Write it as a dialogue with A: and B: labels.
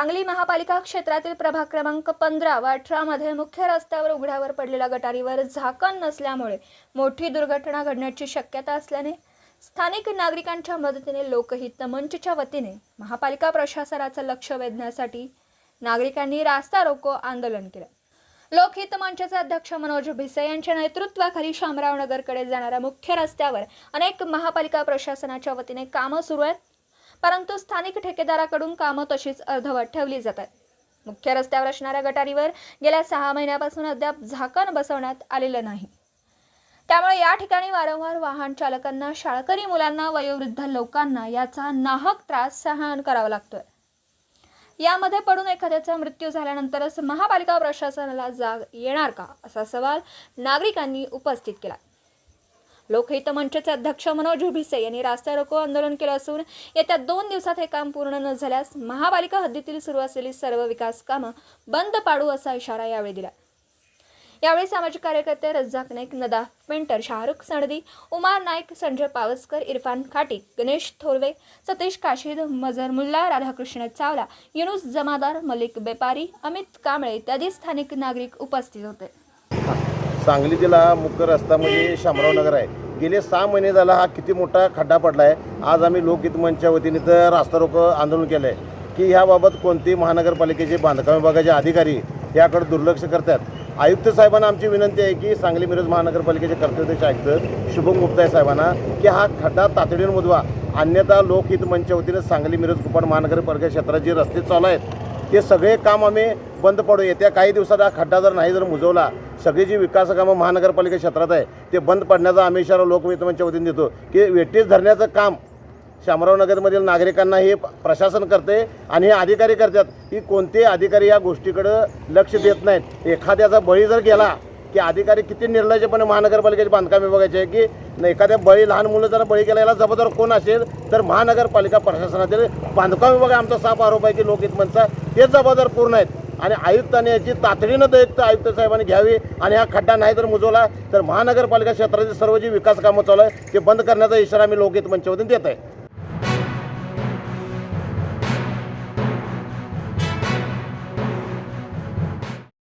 A: सांगली महापालिका क्षेत्रातील प्रभाग क्रमांक पंधरा व अठरामध्ये मुख्य रस्त्यावर उघड्यावर पडलेल्या गटारीवर झाकण नसल्यामुळे मोठी दुर्घटना घडण्याची शक्यता असल्याने स्थानिक नागरिकांच्या मदतीने लोकहित मंचच्या वतीने महापालिका प्रशासनाचं लक्ष वेधण्यासाठी नागरिकांनी रास्ता रोको आंदोलन केलं. लोकहित मंचाचे अध्यक्ष मनोज भिसे यांच्या नेतृत्वाखाली शामराव नगरकडे जाणाऱ्या मुख्य रस्त्यावर अनेक महापालिका प्रशासनाच्या वतीने कामं सुरू आहेत. परंतु स्थानिक ठेकेदाराकडून कामं तशीच अर्धवट ठेवली जातात. मुख्य रस्त्यावर असणाऱ्या गटारीवर गेल्या सहा महिन्यापासून अद्याप झाकण बसवण्यात आलेलं नाही. त्यामुळे या ठिकाणी वारंवार वाहन चालकांना शाळकरी मुलांना वयोवृद्ध लोकांना याचा नाहक त्रास सहन करावा लागतोय. यामध्ये पडून एखाद्याचा मृत्यू झाल्यानंतरच महापालिका प्रशासनाला जाग येणार का? असा सवाल नागरिकांनी उपस्थित केला. लोकहित मंचचे अध्यक्ष मनोज भिसे यांनी रास्ता रोको आंदोलन केलं असून येत्या दोन दिवसात हे काम पूर्ण न झाल्यास महापालिका हद्दीतील सुरू असलेली सर्व विकास कामं बंद पाडू असा इशारा यावेळी दिला. यावेळी सामाजिक कार्यकर्ते रज्जाक नाईक नदा पेंटर शाहरुख सणदी उमार नाईक संजय पावसकर इरफान खाटी गणेश थोरवे सतीश काशीद मजर मुल्ला राधाकृष्ण चावला युनुस जमादार मलिक बेपारी अमित कांबळे इत्यादी स्थानिक नागरिक उपस्थित होते.
B: सांगली जिल्हा मुख्य रस्ता म्हणजे शामराव नगर आहे. गेले सहा महिने झाला हा किती मोठा खड्डा पडला आहे आज आम्ही लोकहित मंचच्या वतीने तर रास्ता रोको आंदोलन केलं आहे की ह्याबाबत कोणती महानगरपालिकेचे बांधकाम विभागाचे अधिकारी याकडे दुर्लक्ष करतात. आयुक्त साहेबांना आमची विनंती आहे की सांगली मिरज महानगरपालिकेचे कर्तव्यदक्ष आयुक्त शुभम गुप्ता साहेबांना की हा खड्डा तातडीने मुदवा अन्यथा लोकहित मंचच्या वतीने सांगली मिरज कुपण महानगरपालिका क्षेत्रात जे रस्ते चालू आहेत ते सगळे काम आम्ही बंद पडू. येत्या काही दिवसात हा खड्डा जर नाही जर मुजवला सगळी जी विकास कामं महानगरपालिका क्षेत्रात आहे ते बंद पडण्याचा आम्ही इशारा लोकमित्रमंच्या वतीने देतो. की वेटीस धरण्याचं काम शामराव नगरमधील नागरिकांना हे प्रशासन करते आणि हे अधिकारी करतात. की कोणते अधिकारी या गोष्टीकडं लक्ष देत नाहीत. एखाद्याचा बळी जर गेला की अधिकारी किती निर्लज्जपणे महानगरपालिकेचे बांधकाम विभागाचे आहे की एखाद्या बळी लहान मुलं जर बळी गेला याला जबाबदार कोण असेल तर महानगरपालिका प्रशासनातील बांधकाम विभाग आमचा साफ आरोप आहे की लोकहितमनचा हे जबाबदार पूर्ण आहेत. आणि आयुक्तांनी याची तातडीनं दयुक्त आयुक्त साहेबांनी घ्यावी आणि हा खड्डा नाही जर मुजवला तर महानगरपालिका क्षेत्रातील सर्व जी विकास कामं चालू आहे ते बंद करण्याचा इशारा आम्ही लोकहित मंचावरून देत आहे.